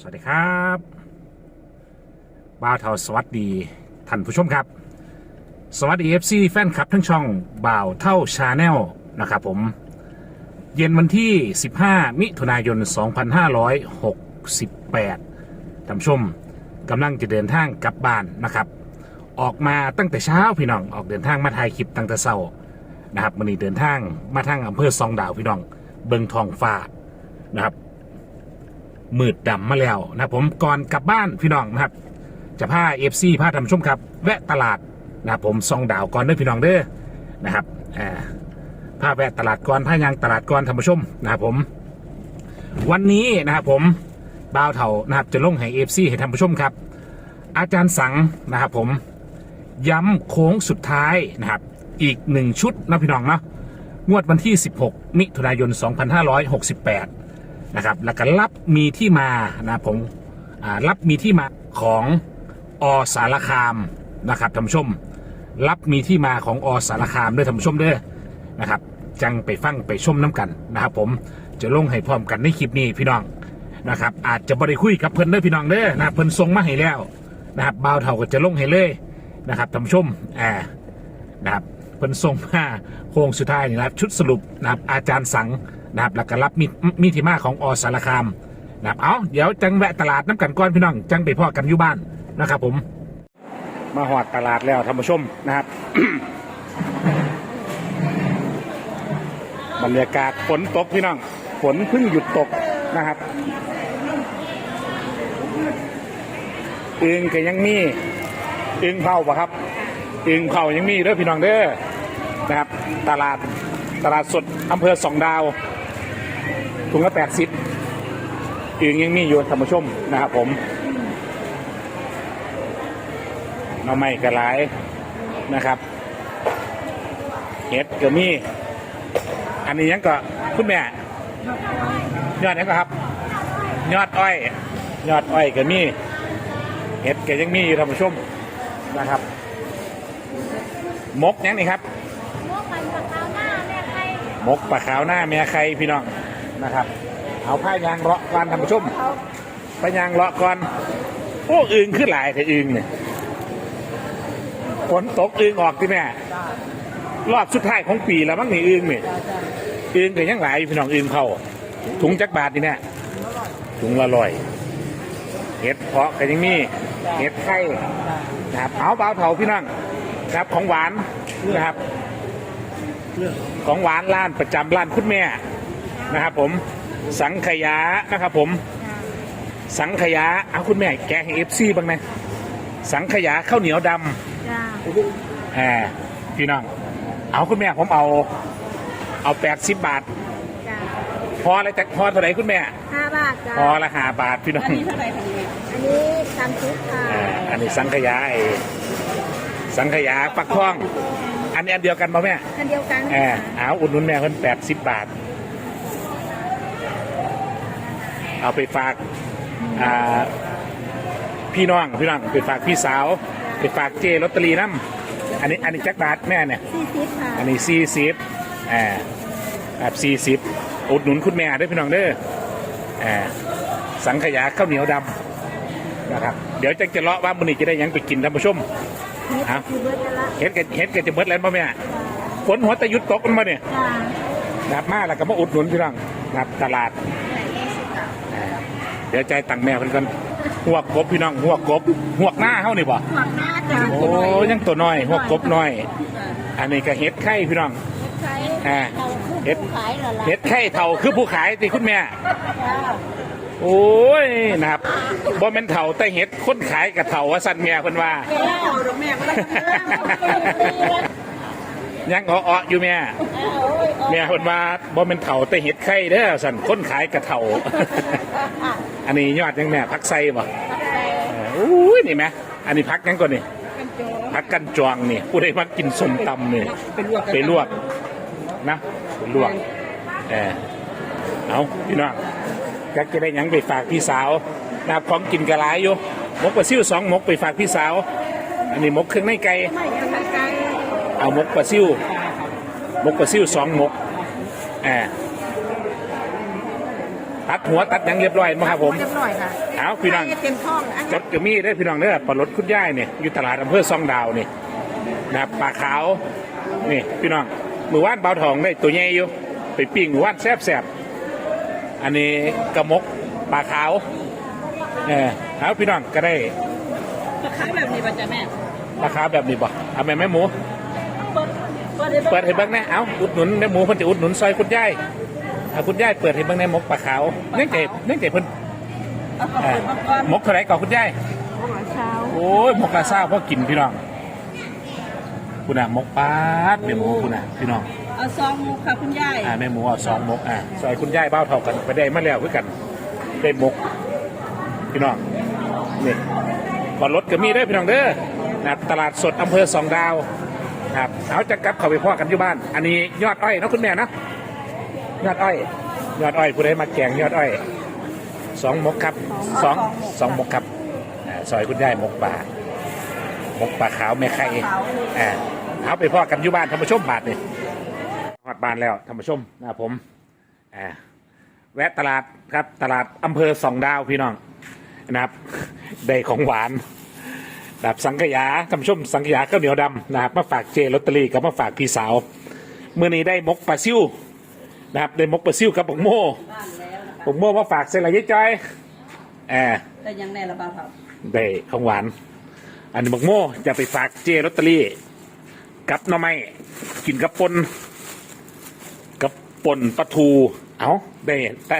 สวัสดีครับบ่าวเทาสวัสดีท่านผู้ชมครับ สวัสดีเอฟซีแฟนคลับทั้งช่องบ่าวเท่าชาแนลนะครับผม เย็นวันที่ 15 มิถุนายน 2568ท่านผู้ชมกำลังจะเดินทางกลับบ้านนะครับ ออกมาตั้งแต่เช้าพี่น้องออกเดินทางมาถ่ายคลิปตั้งแต่เช้านะครับวันนี้เดินทางมาทางอำเภอซองดาวพี่น้อง เบิงทองฟ้านะครับ มืดดำมาแล้วนะผมก่อนกลับบ้านพี่น้องนะครับ จะพาเอฟซีพาทำชุ่มครับ แวะตลาดนะครับผมซองดาวก่อนเด้อพี่น้องเด้อนะครับอ่าพาแวะตลาดก่อนพายางตลาดก่อนทำชุ่มนะครับผม วันนี้นะครับผมบ่าวเถานะครับจะลงให้เอฟซีให้ทำผู้ชมครับ อาจารย์สังนะครับผมย้ำโค้งสุดท้ายนะครับ อีกหนึ่งชุดนะพี่น้องเนาะงวดวันที่ 16 มิถุนายน 2568 นะครับแล้วก็รับมีที่มานะผมรับมีที่มาของอสารคามนะครับท่านผู้ชม รับมีที่มาของอสารคามด้วยท่านผู้ชมเด้อนะครับ จังไปฟังไปชมน้ำกันนะครับ ผมจะลงให้พร้อมกันในคลิปนี้พี่น้องนะครับ อาจจะบริคุยกับเพิ่นเด้อพี่น้องเด้อนะเพิ่นส่งมาให้แล้วนะครับบ่าวเท่าก็จะลงให้เลยนะครับท่านผู้ชมอ่านะครับเพิ่นส่งมาโค้งสุดท้ายนี่นะครับชุดสรุปนะครับอาจารย์สัง นะครับแล้วก็รับมีมีที่มาของอสารคามนะครับเอาเดี๋ยวจังแวะตลาดน้ำกันก่อนพี่น้อง จังไปพ่อกันอยู่บ้านนะครับ ผม มาหอดตลาดแล้วท่านผู้ชมนะครับ บรรยากาศฝนตกพี่น้องฝนเพิ่งหยุดตกนะครับอึงก็ยังมีอึงเผาปะครับอึงเผายังมีเด้อพี่น้องเด้อนะครับ ตลาดตลาดสดอำเภอสองดาว ถุงละแปดสิบอึงยังมีอยู่ท่านผู้ชมนะครับผมหน่อไม้กระไรนะครับเห็ดก็มี อันนี้ยังก็คุณแม่ยอดยังก็ครับ ยอดอ้อย ยอดอ้อยก็มีเห็ดก็ยังมีอยู่ท่านผู้ชมนะครับ มกยังนี่ครับพวกมันปลาขาวหน้าแม่ใครมกปลาขาวหน้าแม่ใครพี่น้อง นะครับ เอาผ้ายางเลาะก่อนท่านผู้ชมผ้ายางเลาะก่อนโอ้อึงขึ้นหลายแต่อึงเนี่ยฝนตกอึงออกที่แม่รอบสุดท้ายของปีแล้วมั้งนี่อึงนี่อึงก็ยังหลายพี่น้องอึงเข้าถุงจักบาทนี่แม่ถุงละร้อยเห็ดเพาะก็ยังมีเห็ดไข่นะครับเอาเบาเถาพี่น้องครับของหวานนะครับ ของหวานร้านประจำร้านคุณแม่ นะครับผมสังขยานะครับผม สังขยาเอาคุณแม่แกะให้เอฟซีบ้างนะสังขยาข้าวเหนียวดจ้าำแหมพี่น้องเอาคุณแม่ผมเอา เอาแปดสิบบาท จ้าพออะไรแต่พอเท่าไหร่คุณแม่ ห้าบาทจ้าพอละห้าบาทพี่น้อง อันนี้เท่าไหร่คะอันนี้สามสิบค่ะอ่าอันนี้สังขยาไอ้สังขยาปักท่อง อันนี้อันเดียวกันป่ะแม่อันเดียวกันแอบเอาอุดหนุนแม่เพิ่นแปดสิบบาท เอาไปฝากอ่าพี่น้องพี่น้องไปฝากพี่สาวไปฝากเจลอตเตอรี่น้ำอันนี้อันนี้จักบาทแม่เนี่ยสี่สิบค่ะอันนี้สี่สิบอ่าแบบสี่สิบอุดหนุนคุณแม่ด้วยพี่น้องเด้ออ่าสังขยาข้าวเหนียวดำนะครับเดี๋ยวจะจะเลาะว่ามันนี้จะได้หยังไปกินท่านผู้ชมเฮ็ดฮะคือเบิร์ดละเฮ็ดกันเฮ็ดกันจะเบิดแล้วป่ะแม่ฝนหัวตะยุดตกมันมาเนี่ยจ้านะครับมาแล้วก็มาอุดหนุนพี่น้องนะครับตลาดอ่าเดี๋ยวใจายตังค์แม่เพิ่นกันหัวกบพี่น้องหัวกบหัวกหน้าเฮานี่บ่หมักหน้าจ้าโอ้ยังตัวน้อยหัวกบน้อย อันนี้ก็เฮ็ดไข่พี่น้อง ใช้อ่าเฮ็ดขายเหรอล่ะเฮ็ดไข่เท่าคือผู้ขายติคุณแม่ จ้าโอ้ยนะครับบ่แม่นเท่าแต่เฮ็ดคนขายกับเท่าว่าสั่นแม่เพิ่นว่า แม่เอาดอกแม่ก็ได้ยังอ้อๆอยู่แม่แม่เพิ่นว่าบ่แม่นเท่าแต่เฮ็ดไข่เด้อสั่นคนขายกับเท่าอั นนี้ยอดยังแม่พักไส้บ่เอออุ้ยนี่ไหมอันนี้พักยังก่อนนี่พักกันจวงนี่ผู้ใดมากินส้มตำนี่ไปลวกนะไปลวกเออเอาพี่น้องก็จะได้หยังไปฝากพี่สาวนะครับของกินกระไรอยู่มกปลาซิ่วสองมกไปฝากพี่สาว อันนี้มกเครื่องในไก่ไม่ยังทางไกลเอามกปลาซิ่วมกปลาซิ่วสองมกแอบ ตัดหัวตัดหยังเรียบร้อยมั้ครับผม เรียบร้อยค่ะเอาพี่น้องเต็มท้องอันจดก็มีได้อพี่น้องเด้อปลารถคุณย่ายเนี่ยอยู่ตลาดอำเภอซองดาวนี่นะครับปลาขาวนี่พี่น้องมือว่านเบาทองได้ตัวใหญ่อยู่ไปปิ้งมือว่านแซ่บแซบๆอันนี้กระมกปลาขาวเออเอาพี่น้องก็ได้ขายแบบนี้ป่ะจ๊ะแม่ปลาขาวแบบนี้บ่เอาแม่แม่หมู เปิดเปิดเปิดให้เบิ่งแหนะเอาอุดหนุนแม่หมูเพิ่นจะอุดหนุนซอยคุณย่าย เอาคุณย่ายเปิดให้เบิ่งในหมกปลาขาวเนื่องจากเนื่องจากเพิ่นเอาขอเอ่อเปิดมาก่อนหมกเท่าไหร่ก่อนคุณย่ายเช้าโอ้ยหมกกระซ่าพ่อกินพี่น้องคุณน่ะหมกปาดแม่หมูคุณน่ะพี่น้องเอาซองมุกค่ะคุณยายอ่าแม่หมูเอาสองหมกอ่าซอยคุณย่ายเบ้าเท่ากันไปได้มาแล้วคือกันได้หมก พี่น้องนี่บอลรถก็มีได้อพี่น้องเด้อนะครับตลาดสดอำเภอสองดาวครับเอาจะกลับเข้าไปพ่อกันอยู่บ้าน อันนี้ยอดอ้อยเนาะคุณแม่เนาะ ยอดอ้อย ยอดอ้อยผู้ใดมาแกงยอดอ้อยสองหมกครับสองสองหมกครับอ่าซอยคุณย่ายหมกป่าหมกป่าขาวแม่ไข่อ่าเอาไปพ่อกันอยู่บ้านธรรมชมบาทนี่ฮอดบ้านแล้วธรรมชมนะครับผมอ่าแวะตลาดครับ ตลาดอำเภอสองดาวพี่น้องนะครับ ได้ของหวานแบบสังขยาท่านผู้ชมสังขยาข้าวเหนียวดำนะครับมาฝากเจลอตเตอรี่กับมาฝากพี่สาวเมื่อนี้ได้มกปลาซิว นะครับได้มกปลาซิวกับบกโม่บ้านแล้วนะคะบกโม่มาฝากเซลายจอยแอบแต่ยังแน่ละบ้างครับได้ของหวาน อันนี้บกโม่จะไปฝากเจลอตเตอรี่ กับหน่อไม้กินกับปนกับปนปลาทู เอาได้แต่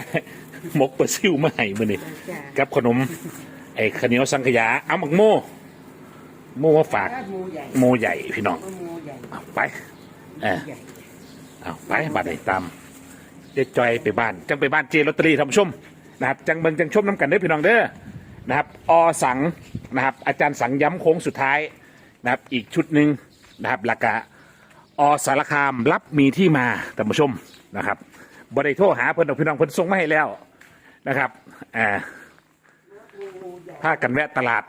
หมกปลาซิวมาให้มื่อนี้กับขนม ไอ้ข้าวเหนียวสังขยาเอาหมักโม่โม่มาฝากหมูใหญ่โมใหญ่พี่น้องหมูใหญ่เอาไปเออเอาไปบัดไอ้ตาม เจ๊จอยไปบ้าน จังไปบ้านเจลอตเตอรี่ท่านผู้ชมนะครับจังเบิงจังชมน้ำกันเด้อพี่น้องเด้อนะครับอสังนะครับอาจารย์สังย้ำโค้งสุดท้ายนะครับอีกชุดหนึ่งนะครับหลักกะอสารคามรับมีที่มาท่านผู้ชมนะครับบริโทรหาเพิ่นดอกพี่น้องเพิ่นส่งมาให้แล้วนะครับอ่าพากันแวะตลาด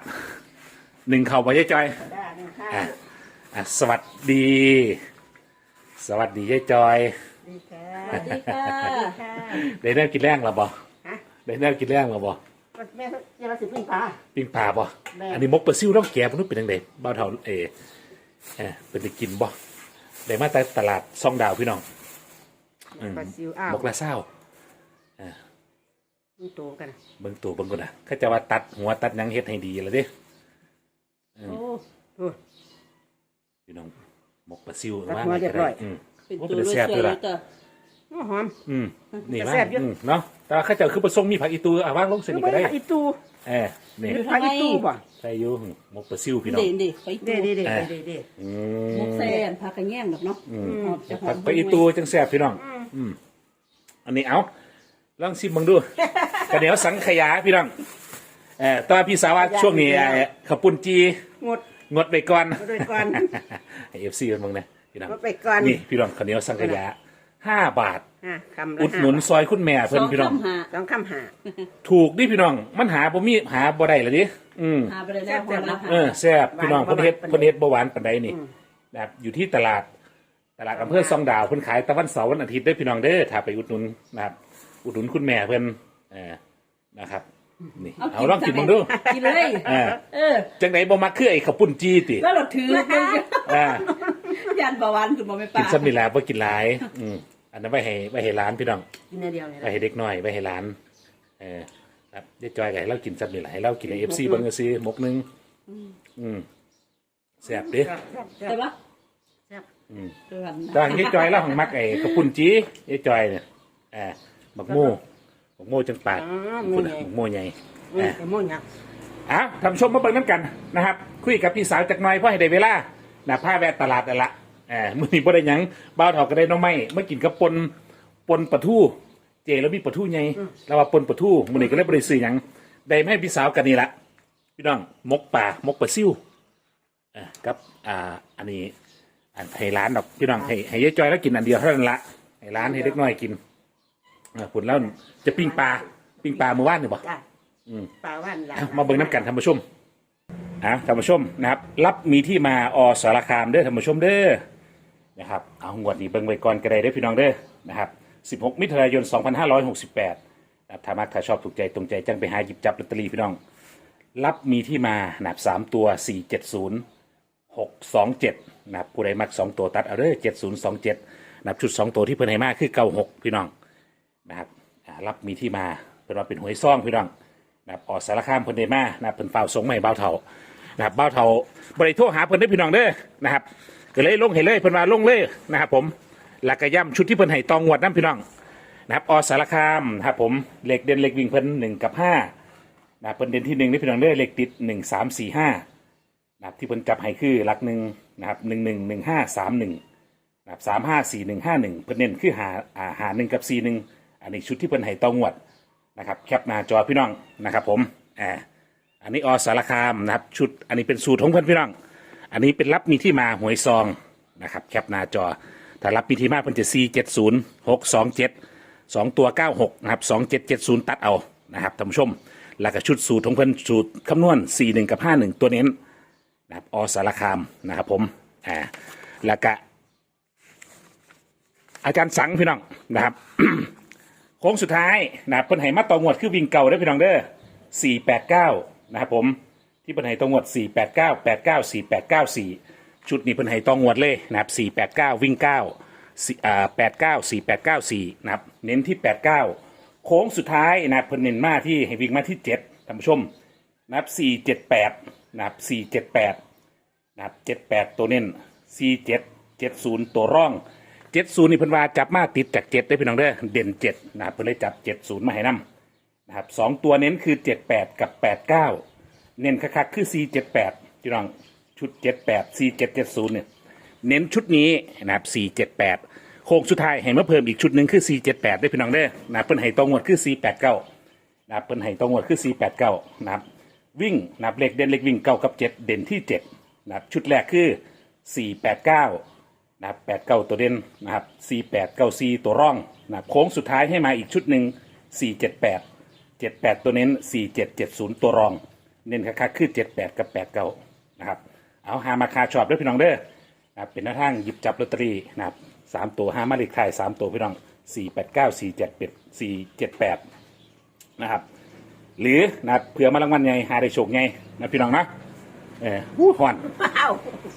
หนึ่งเข่าไปยายจอยอ่าวอะอะสวัสดี สวัสดียายจอย สวัสดีค่ะค่ะได้แนวกินแรงหรอบ่ฮะได้แนวกินแรงหรอบ่แม่จะมาสิบปิ้งปลา ปิ้งปลาบ่แม่ อันนี้มกปลาซิวต้องแก่พนุษเป็นยังไงบ้าวเท่าเอเออเป็นไปกินบ่ได้มาแต่ตลาดซองดาวพี่น้องอืมปลาซิวอ้าวมกละเศร้านี่โตกันเบิ่งตัวเบิ่งก่อนนะเขาจะว่าตัดหัวตัดหยังเฮ็ดให้ดีแล้วเดิโอ้โห พี่น้องมกปลาซิวตัดว่าหัวไงเรียก็บร้ได้อยอืมเป็นโอ้ตัวเป็นรสแซ่บสด้ววยยเลล่ะยจ้ะ หัวหอม อืมนี่แต่ว่าแซ่บอยู่ อืมเนาะแต่ว่าเข้าเจ้าคือผสมมีผักอีตูอะว่างลงเสคืนิอทไม่ก็ได้ได้อีตูเออนี่พาอีตูบ่ใส่อยูหมกปลาซิวพี่น้อง เด่นดิไปเด้เด้เด้เออเด้เด้อืหมกมแซนผักกระแง่งดอกเนาะหอมจะหอผัมกไปอีตูจังแซ่บพี่น้อง อืม อันนี้เอาลองชิมมึงดู กระเดี๋ยวสังขยาพี่น้องเออแตว่าพี่สาวว่าช่วงนี้เอ่อขับปุนจี งด งดไปก่อนงดไปก่อนให้เอฟซีกันมึงนะพี่น้องงดไปก่อนนี่พี่น้องข้าวเหนียวสังขยา ห้าบาท อะคำละอุดหนุนซอยคุณแม่สเพิ่นองพี่น้อง คำหาสองคำหาถูกดิพี่น้อง มันหาบ่มีหาบ่ได้เลยดิอืม หาไปเลยแล้วคนละหาเออแซ่บพี่น้องหวานเพิ่นเฮ็ดบ่หวานเพิ่นเฮ็ดบ่หวานปานใดนี่อืมนะครับอยู่ที่ตลาด ตลาดอำเภอซองดาวเพิ่นขายตะวันเสาร์วันอาทิตย์เด้อพี่น้องเด้อถ้าไปอุดหนุนนะครับ อุดหนุนคุณแม่เพิ่นเออนะครับ นี่เอาลองกินมึงดูกินเลยเออเออ จังไดบ่มักคือไอ้ข้าวปุ้นจีติแล้วเราถือไปอ่ายันเบาหวานขึ้นมาไม่กิป้านซ้ำนี่แหละบ่กินหลาย อืม อันนั้นไว้ให้ไว้ให้ร้านพี่น้องกินอันเดียวเลยไว้ให้เด็กน้อยไว้ให้ร้านเออครับยายจอยก็ให้เรากินซ้ำนี่แหละให้เรากินใน FC เบิ่งก็ซื้อหมกหนึงอืมแซ่บเด้แซ่บแซ่บแซ่แต่บว่าแซ่บอืมเดือนตอนนี้จอยแล้วของมักไอ้กระปุ่นจีไอ้จอยเนี่ยอ่าบักโม่บักโม่จังปากอ๋อคุณโม่ใหญ่บักโม่ใหญ่อืมอ่าแต่โม่เนี่ยอะทำชมมาเบิ่งน้ำกันนะครับ คุยกับพี่สาวจากหน้อยเพราะให้ได้เวลานะผ้าแวะตลาดนั่นละ อ่ามื้อนี้บ่ได้หยังบ้าวเฒ่าก็ได้หน้องไม้เมื่อกินกับปนปนปลาทู เจแล้วมีปลาทูใหญ่แล้วว่าปนปลาทูมื้อนี้ก็เลยบ่ได้ซื้อหยังได้มาให้พี่สาวกันนี่ละพี่น้องมกป่ามกปลาซิวอ่ากับอ่าอันนี้อันให้ร้านดอกพี่น้องให้ให้ยายจอยแล้วกินอันเดียวเท่านั้นละให้ร้านให้เล็กน้อยกินอ่าผลแล้วจะปิ้งปลาปิ้งปลาเมื่อวานนี่บ่ จ้ะอืม ปลาว่านหลอะมาเบิ่งน้ำกันท่านผู้ชมอะท่านผู้ชมนะครับ รับมีที่มาอสารคามเด้อท่านผู้ชมเด้อ นะครับเอางวดนี้เบิ่งไว้ก่อนก็ได้เด้อพี่น้องเด้อนะครับ16 มิถุนายน 2568นะครับถ้ามักถ้าชอบถูกใจตรงใจจังไปหาหยิบจับลอตเตอรี่พี่น้อง รับมีที่มานะครับสามตัวสี่เจ็ดศูนย์หกสองเจ็ดนะครับผู้ใดมักสองตัวตัดเอาเด้อเจ็ดศูนย์สองเจ็ดนะครับชุดสองตัวที่เพิ่นให้มาคือเก้าหกพี่น้องนะครับอ่ารับมีที่มาเป็นว่าเป็นหวยซ่องพี่น้องนะครับออกสารคามเพิ่นได้มานะครับเพิ่นเฝ้าสงใหม่เบ้าเถานะครับเบ้าเถาบริโทรหาเพิ่นได้อพี่น้องเด้อนะครับ ก็เลยลงให้เลยเพิ่นว่าลงเลยนะครับผมหลักกระย่ำชุดที่เพิ่นให้ตองงวดนั่นพี่น้องนะครับออสารคามนะครับผมเหล็กเด่นเหล็กวิ่งเพิ่นหนึ่งกับห้านะเพิ่นเด่นที่หนึ่งนี่พี่น้องเด้อเลขติดหนึ่งสามสี่ห้านะครับที่เพิ่นจับให้คือหลักหนึ่งนะครับหนึ่งหนึ่งหนึ่งห้าสามหนึ่งนะครับสามห้าสี่หนึ่งห้าหนึ่งเพิ่นเน้นคือหาอ่าหาหนึ่งกับสี่หนึ่งอันนี้ชุดที่เพิ่นให้ตองวดนะครับแคปหน้าจอพี่น้องนะครับผมอ่าอันนี้อสารคามนะครับชุดอันนี้เป็นสูตรของเพิ่นพี่น้อง อันนี้เป็นรับมีที่มาหวยซองนะครับแคปหน้าจอ ถ้ารับมีที่มาเพิ่นจะสี่เจ็ดศูนย์หกสองเจ็ดสองตัวเก้าหกนะครับสองเจ็ดเจ็ดศูนย์ตัดเอานะครับท่านผู้ชมแล้วก็ชุดสูตรของเพิ่นสูตรคำนวณสี่หนึ่งกับห้าหนึ่งตัวเน้นนะครับอสารคามนะครับผมอ่าแล้วก็อาจารย์สังพี่น้องนะครับโค้งสุดท้ายนะครับเพิ่นให้มาต่องวดคือวิ่งเก่าได้พี่น้องเด้อสี่แปดเก้านะครับผม ที่เพิ่นให้ตองวดสี่แปดเก้าแปดเก้าสี่แปดเก้าสี่ชุดนี้เพิ่นให้ตองวดเลยนะครับสี่แปดเก้าวิ่งเก้าอ่าแปดเก้าสี่แปดเก้าสี่นะครับ เน้นที่แปดเก้าโค้งสุดท้ายนะครับเพิ่นเน้นมาที่ให้วิ่งมาที่เจ็ดท่านผู้ชมนะครับสี่เจ็ดแปดนะครับสี่เจ็ดแปดนะครับเจ็ดแปดตัวเน้นสี่เจ็ดเจ็ดศูนย์ตัวร่องเจ็ดศูนย์นี่เพิ่นว่าจับมาติดจากเจ็ดได้พี่น้องเด้อ เด่นเจ็ดนะครับเพิ่นเลยจับเจ็ดศูนย์มาให้นำนะครับสองตัวเน้นคือเจ็ดแปดกับแปด เก้าเน้นคักๆคือสี่เจ็ดแปดพี่น้องชุดเจ็ดแปดสี่เนี่ยเน้นชุดนี้นะครับสี่เจ็ดแปดโค้งสุดท้ายให้มาเพิ่มอีกชุดหนึ่งคือสี่เจ็ดแปดได้พี่น้องเด้อนะครับเพิ่นให้ตรงหมดคือสี่แปดเก้านะครับเพิ่นให้ตรงหมดคือสี่แปดเก้านะครับวิ่งนะครับเลขเด่นเลขวิ่งเก้ากับเจ็ดเด่นที่เจ็ดนะครับชุดแรกคือ 489นะครับ89 ตัวเด่นนะครับ4894 ตัวร่องนะโค้งสุดท้ายให้มาอีกชุดหนึ่ง478 78 ตัวเน้น 4770 ตัวรอง เน้นคักๆคือ78กับ89นะครับเอาหามาคาชอบด้วยพี่น้องเด้อนะครับเป็นหน้าทางหยิบจับลอตเตอรี่นะครับสามตัวหามาเลขไทายสามตัวพี่น้อง489 478นะครับหรือนะครับเผื่อมารางวัลไงหาได้โชคไงนะพี่น้องนะเออหู้หอนว้าว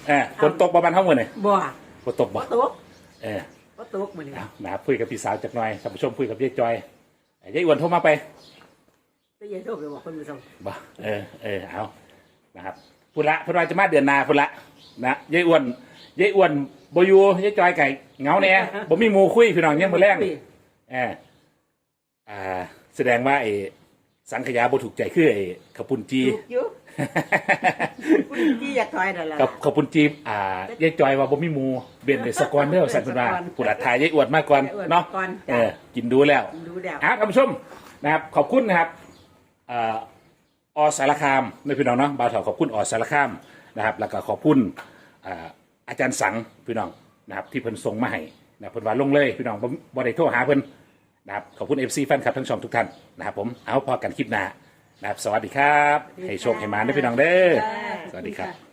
เออฝนตกประมาณเท่าไหร่เนี่ยบ่ฝนตกบ่บ่ตกเออบ่ตกมื้อนี้เอานะครับคุยกับพี่สาวจักหน่อยท่านผู้ชมคุยกับยายจอยเอ้ยยายอ้วนโทรมาไป แต่อย่าโทรไปบอกคนผู้ชมบ่เออเออเอานะครับพุนละเพุนว่าจะมาเดือนหนาพุนละนะยายอ้วนยายอ้วนบอยูยายจอยไก่เหงาเนี่ยบ่มีหมูคุยพี่น้องยังมือแรงเอออ่า แสดงว่าไอ้สังขยาบ่ถูกใจคือไอ้ขาวปุนจีถูกอยู่ผู้ที่อยากถอยนั่นล่ะ กับขาวปุนจีอ่ายายจอยว่าบ่มีหมูเบนเลยสกอนเด้อสันเพิ่นว่าผู้ละทายยายอ้วนมากก่อนเนาะก่อนเอจ้ะอกินดูแล้ว ดูแล้วอะท่านผู้ชมนะครับขอบคุณนะครับเอ่ออสารคามในพี่น้องเนาะบ่าวเถาขอบคุณอสารคามนะครับ แล้วก็ขอบคุณอ่าอาจารย์สังพี่น้องนะครับที่เพิ่นส่งมาให้นะเพิ่นว่าลงเลยพี่น้องบ่บ่ได้โทรหาเพิ่นนะครับขอบคุณ FC แฟนคลับทั้งช่องทุกท่านนะครับผมเอาพอกันคลิปหน้านะครับสวัสดีครับ ให้โชคให้มาด้วยพี่น้องเด้อสวัสดีครับ